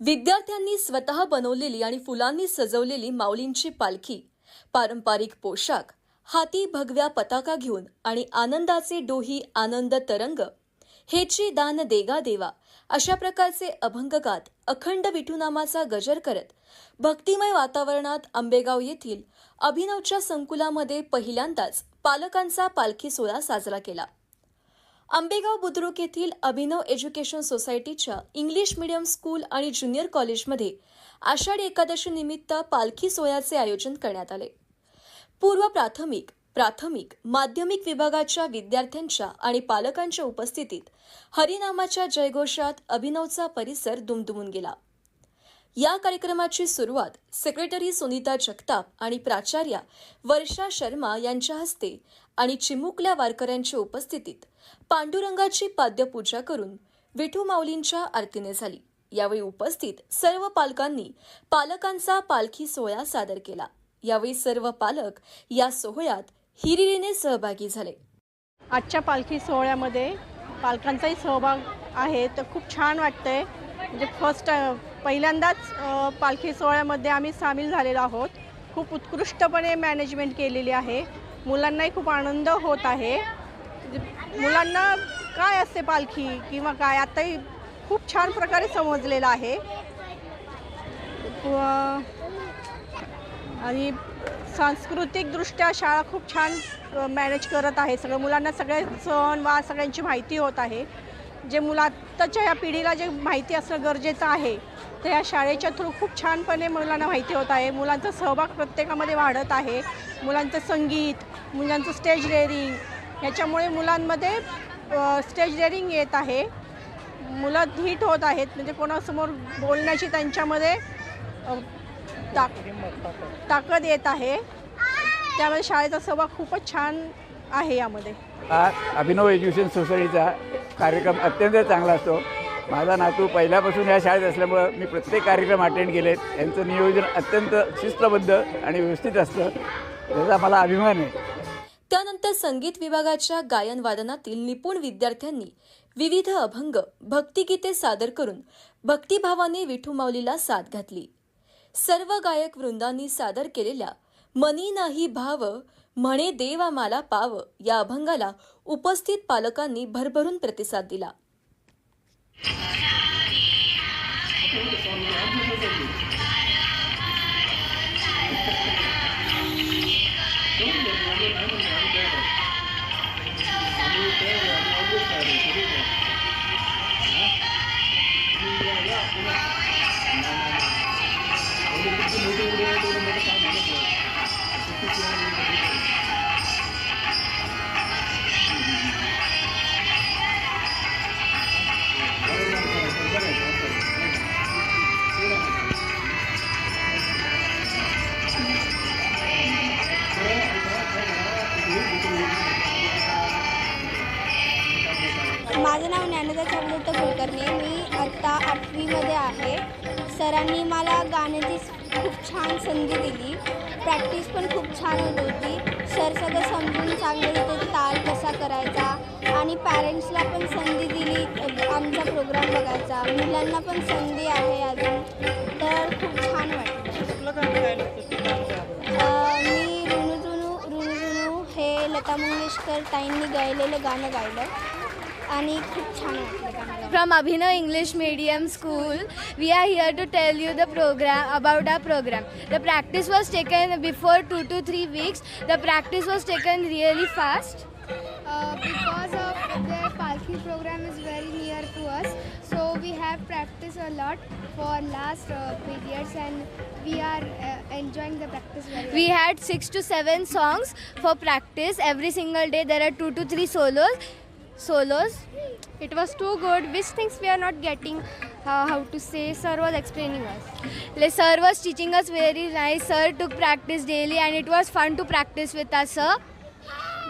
विद्यार्थ्यांनी स्वतः बनवलेली आणि फुलांनी सजवलेली माऊलींची पालखी पारंपरिक पोशाख हाती भगव्या पताका घेऊन आणि आनंदाचे डोही आनंद तरंग हेची दान देगा देवा अशा प्रकारचे अभंग गात अखंड विठुनामाचा गजर करत भक्तिमय वातावरणात आंबेगाव येथील अभिनवच्या संकुलामध्ये पहिल्यांदाच पालकांचा पालखी सोहळा साजरा केला. आंबेगाव बुद्रुक येथील अभिनव एज्युकेशन सोसायटीच्या इंग्लिश मीडियम स्कूल आणि ज्युनियर कॉलेजमध्ये आषाढी एकादशी निमित्त पालखी सोहळ्याचे आयोजन करण्यात आले. पूर्व प्राथमिक प्राथमिक माध्यमिक विभागाच्या विद्यार्थ्यांच्या आणि पालकांच्या उपस्थितीत हरिनामाच्या जयघोषात अभिनवचा परिसर दुमदुमून गेला. या कार्यक्रमाची सुरुवात सेक्रेटरी सुनीता जगताप आणि प्राचार्या वर्षा शर्मा यांच्या हस्ते आणि चिमुकल्या वारकऱ्यांच्या उपस्थितीत पांडुरंगाची पाद्यपूजा करून विठू माऊलींच्या आरतीने झाली. यावेळी उपस्थित सर्व पालकांनी पालकांचा पालखी सोहळा सादर केला. यावेळी सर्व पालक या सोहळ्यात हिरिरीने सहभागी झाले. आजच्या पालखी सोहळ्यामध्ये पालकांचाही सहभाग आहे. तर खूप छान वाटतंय. म्हणजे फर्स्ट पहिल्यांदाच पालखी सोहळ्यामध्ये आम्ही सामील झालेलो आहोत. खूप उत्कृष्टपणे मॅनेजमेंट केलेली आहे. मुलांनाही खूप आनंद होत आहे. मुलांना काय असते पालखी किंवा काय? आताही खूप छान प्रकारे समजलेलं आहे. आणि सांस्कृतिकदृष्ट्या शाळा खूप छान मॅनेज करत आहे. सगळं मुलांना सगळे सण वा सगळ्यांची माहिती होत आहे. जे मुलं आत्ताच्या या पिढीला जे माहिती असणं गरजेचं आहे ते या शाळेच्या थ्रू खूप छानपणे मुलांना माहिती होत आहे. मुलांचा सहभाग प्रत्येकामध्ये वाढत आहे. मुलांचं संगीत मुलांचं स्टेज डेअरिंग ह्याच्यामुळे मुलांमध्ये स्टेज डेअरिंग येत आहे. मुलं धीट होत आहेत. म्हणजे कोणासमोर बोलण्याची त्यांच्यामध्ये ताक ताकद येत आहे. त्यामुळे शाळेचा सहभाग खूपच छान आहे यामध्ये. अभिनव एज्युकेशन सोसायटीचा कार्यक्रम अत्यंत चांगला असतो. माझा नातू पहिल्यापासून या शाळेत असल्यामुळं मी प्रत्येक कार्यक्रम अटेंड केलेत यांचं नियोजन अत्यंत शिस्तबद्ध आणि व्यवस्थित असतं. त्याचा मला अभिमान आहे. त्यानंतर संगीत विभागाच्या गायन वादनातील निपुण विद्यार्थ्यांनी विविध अभंग भक्तिगीते सादर करून भक्तिभावाने विठू माऊलीला साथ घातली. सर्व गायक वृंदांनी सादर केलेल्या मनी नाही भाव म्हणे देव आम्हाला पाव. या अभंगाला उपस्थित पालकांनी भरभरून प्रतिसाद दिला. माझं नाव ज्ञानदा चंद्रदत्त कुलकर्णी मी आत्ता आठवीमध्ये आहे. सरांनी मला गाण्याची खूप छान संधी दिली. प्रॅक्टिस पण खूप छान होत होती. सर सगळं समजून सांगत होते ताल कसा करायचा आणि पॅरेंट्सला पण संधी दिली आमचा प्रोग्राम बघायचा. मुलांना पण संधी आहे अजून. तर खूप छान वाटतं मी रुनू जुनू रुनू जुनू हे लता मंगेशकर ताईंनी गायलेलं गाणं गायलं. आणि खूप छान वाटलं गाणं From Abhinav English Medium School, we are here to tell you the program about our program. The practice was taken before two to three weeks. The practice was taken really fast. Uh, because of the Palki program is very near to us, so we have practiced a lot for last uh, periods, and we are uh, enjoying the practice very well. We had six to seven songs for practice every single day. There are two to three solos. Solos. It was too good. Which things we are not getting, uh, how to say, sir was explaining us. The sir was teaching us very nice. Sir took practice daily, and it was fun to practice with us, sir.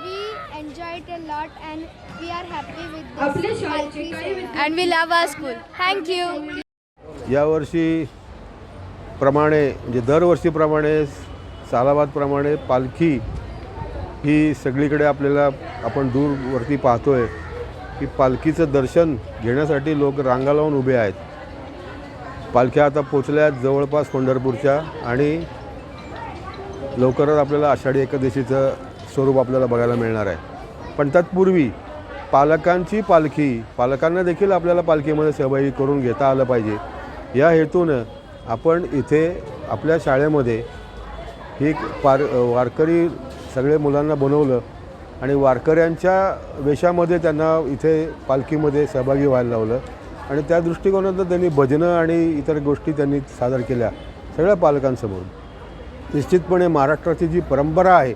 We enjoyed a lot, and we are happy with this Palki. And we love our school. Thank you. यावर्षी प्रमाणे म्हणजे दरवर्षीप्रमाणे सालाबादप्रमाणे पालखी ही सगळीकडे आपल्याला आपण दूरवरती पाहतो आहे की पालखीचं दर्शन घेण्यासाठी लोक रांगा लावून उभे आहेत. पालख्या आता पोचल्या जवळपास पंढरपूरच्या आणि लवकरच आपल्याला आषाढी एकादशीचं स्वरूप आपल्याला बघायला मिळणार आहे. पण तत्पूर्वी पालकांची पालखी पालकांना देखील आपल्याला पालखीमध्ये सहभागी करून घेता आलं पाहिजे. या हेतूनं आपण इथे आपल्या शाळेमध्ये ही पार वारकरी सगळे मुलांना बनवलं आणि वारकऱ्यांच्या वेशामध्ये त्यांना इथे पालखीमध्ये सहभागी व्हायला लावलं. आणि त्या दृष्टिकोनातून त्यांनी भजनं आणि इतर गोष्टी त्यांनी सादर केल्या सगळ्या पालकांसमोर निश्चितपणे महाराष्ट्राची जी परंपरा आहे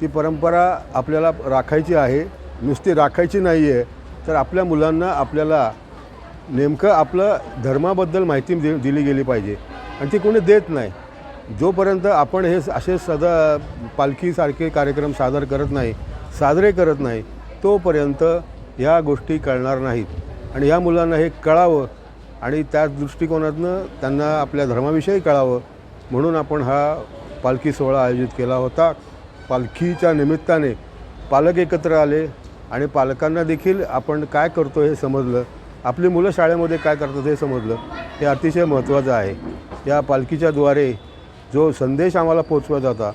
ती परंपरा आपल्याला राखायची आहे. नुसती राखायची नाही आहे तर आपल्या मुलांना आपल्याला नेमकं आपलं धर्माबद्दल माहिती दि दिली गेली पाहिजे. आणि ती कोणी देत नाही. जोपर्यंत आपण हे असे सदा पालखीसारखे कार्यक्रम सादर करत नाही साजरे करत नाही तोपर्यंत ह्या गोष्टी कळणार नाहीत. आणि ह्या मुलांना हे कळावं आणि त्या दृष्टिकोनातनं त्यांना आपल्या धर्माविषयी कळावं म्हणून आपण हा पालखी सोहळा आयोजित केला होता. पालखीच्या निमित्ताने पालक एकत्र आले आणि पालकांना देखील आपण काय करतो हे समजलं. आपली मुलं शाळेमध्ये काय करतात हे समजलं. हे अतिशय महत्त्वाचं आहे. या पालखीच्या द्वारे जो संदेश आम्हाला पोचवत होता